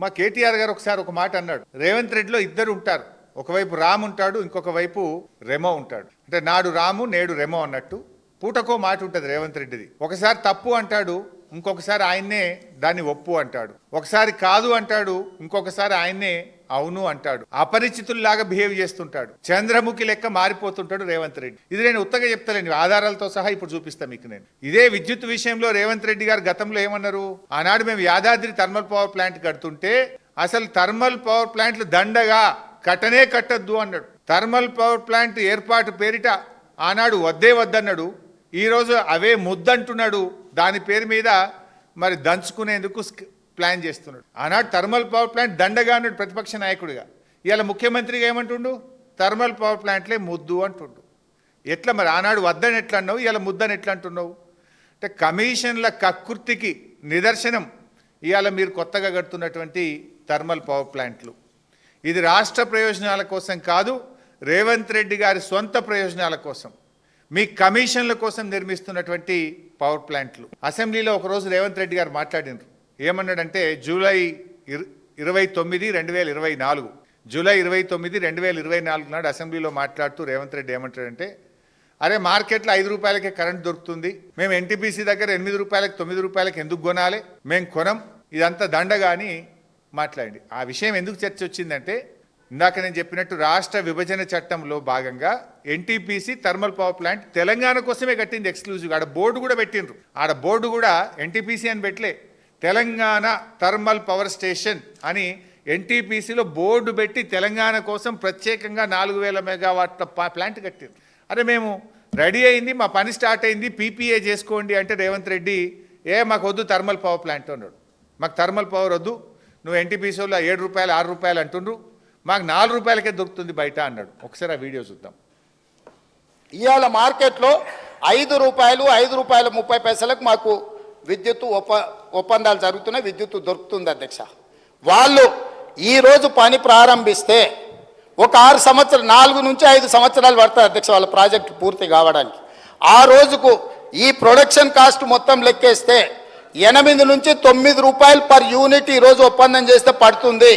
మా కేటీఆర్ గారు ఒకసారి ఒక మాట అన్నాడు. రేవంత్ రెడ్డిలో ఇద్దరు ఉంటారు. ఒకవైపు రామ్ ఉంటాడు ఇంకొక వైపు రెమో ఉంటాడు. అంటే నాడు రాము నేడు రెమో అన్నట్టు పూటకో మాట ఉంటుంది రేవంత్ రెడ్డిది. ఒకసారి తప్పు అంటాడు ఇంకొకసారి ఆయన్నే దాన్ని ఒప్పు అంటాడు. ఒకసారి కాదు అంటాడు ఇంకొకసారి ఆయన్నే అవును అంటాడు. అపరిచితుల్లాగా బిహేవ్ చేస్తుంటాడు. చంద్రముఖి లెక్క మారిపోతుంటాడు రేవంత్ రెడ్డి. ఇది నేను ఉత్తగా చెప్తలేను ఆధారాలతో సహా ఇప్పుడు చూపిస్తా మీకు నేను. ఇదే విద్యుత్ విషయంలో రేవంత్ రెడ్డి గారు గతంలో ఏమన్నారు? ఆనాడు మేము యాదాద్రి థర్మల్ పవర్ ప్లాంట్ కడుతుంటే అసలు థర్మల్ పవర్ ప్లాంట్లు దండగా కట్టనే కట్టద్దు అన్నాడు. థర్మల్ పవర్ ప్లాంట్ ఏర్పాటు పేరిట ఆనాడు వద్దే వద్దన్నాడు. ఈరోజు అవే ముద్దంటున్నాడు. దాని పేరు మీద మరి దంచుకునేందుకు ప్లాన్ చేస్తున్నాడు. ఆనాడు థర్మల్ పవర్ ప్లాంట్ దండగా అన్నాడు ప్రతిపక్ష నాయకుడిగా. ఇవాళ ముఖ్యమంత్రిగా ఏమంటుండు? థర్మల్ పవర్ ప్లాంట్లే ముద్దు అంటుండు. ఎట్లా మరి? ఆనాడు వద్దని ఎట్లా అన్నావు ఇవాళ ముద్దని ఎట్లా అంటున్నావు అంటే కమిషన్ల కక్కుర్తికి నిదర్శనం ఇవాళ మీరు కొత్తగా కడుతున్నటువంటి థర్మల్ పవర్ ప్లాంట్లు. ఇది రాష్ట్ర ప్రయోజనాల కోసం కాదు రేవంత్ రెడ్డి గారి సొంత ప్రయోజనాల కోసం. మీ కమిషన్ల కోసం నిర్మిస్తున్నటువంటి పవర్ ప్లాంట్లు. అసెంబ్లీలో ఒకరోజు రేవంత్ రెడ్డి గారు మాట్లాడినారు. ఏమన్నాడంటే జూలై ఇరవై తొమ్మిది రెండు వేల ఇరవై నాలుగు జూలై ఇరవై తొమ్మిది రెండు వేల ఇరవై నాలుగు నాడు అసెంబ్లీలో మాట్లాడుతూ రేవంత్ రెడ్డి ఏమంటాడంటే అరే మార్కెట్లో ఐదు రూపాయలకే కరెంట్ దొరుకుతుంది. మేము ఎన్టీపీసీ దగ్గర ఎనిమిది రూపాయలకు తొమ్మిది రూపాయలకు ఎందుకు కొనాలి? మేము కొనం. ఇదంతా దండగా అని మాట్లాడండి ఆ విషయం ఎందుకు చర్చ వచ్చిందంటే ఇందాక నేను చెప్పినట్టు రాష్ట్ర విభజన చట్టంలో భాగంగా NTPC thermal power plant Telangana కోసమే కట్టింది ఎక్స్క్లూజివ్ ఆడ బోర్డు కూడా పెట్టిండ్రు. ఆడ బోర్డు కూడా ఎన్టీపీసీ అని పెట్టలే. తెలంగాణ థర్మల్ పవర్ స్టేషన్ అని ఎన్టీపీసీలో బోర్డు పెట్టి తెలంగాణ కోసం ప్రత్యేకంగా నాలుగు వేల మెగావాట్ల ప్లాంట్ కట్టింది అరే మేము రెడీ అయింది మా పని స్టార్ట్ అయింది పీపీఏ చేసుకోండి అంటే రేవంత్ రెడ్డి ఏ మాకు వద్దు థర్మల్ పవర్ ప్లాంట్ అన్నాడు. మాకు థర్మల్ పవర్ వద్దు నువ్వు ఎన్టీపీసీలో ఏడు రూపాయలు ఆరు రూపాయలు అంటుండ్రు. మాకు నాలుగు రూపాయలకే దొరుకుతుంది బయట అన్నాడు. ఒకసారి ఆ వీడియో చూద్దాం. ఇవాళ మార్కెట్లో ఐదు రూపాయలు ఐదు రూపాయల ముప్పై పైసలకు మాకు విద్యుత్ ఒప్ప ఒప్పందాలు జరుగుతున్నాయి విద్యుత్ దొరుకుతుంది అధ్యక్ష. వాళ్ళు ఈరోజు పని ప్రారంభిస్తే ఒక ఆరు సంవత్సరాలు నాలుగు నుంచి ఐదు సంవత్సరాలు పడుతుంది అధ్యక్ష వాళ్ళ ప్రాజెక్టు పూర్తి కావడానికి. ఆ రోజుకు ఈ ప్రొడక్షన్ కాస్ట్ మొత్తం లెక్కేస్తే ఎనిమిది నుంచి తొమ్మిది రూపాయలు పర్ యూనిట్ ఈరోజు ఒప్పందం చేస్తే పడుతుంది.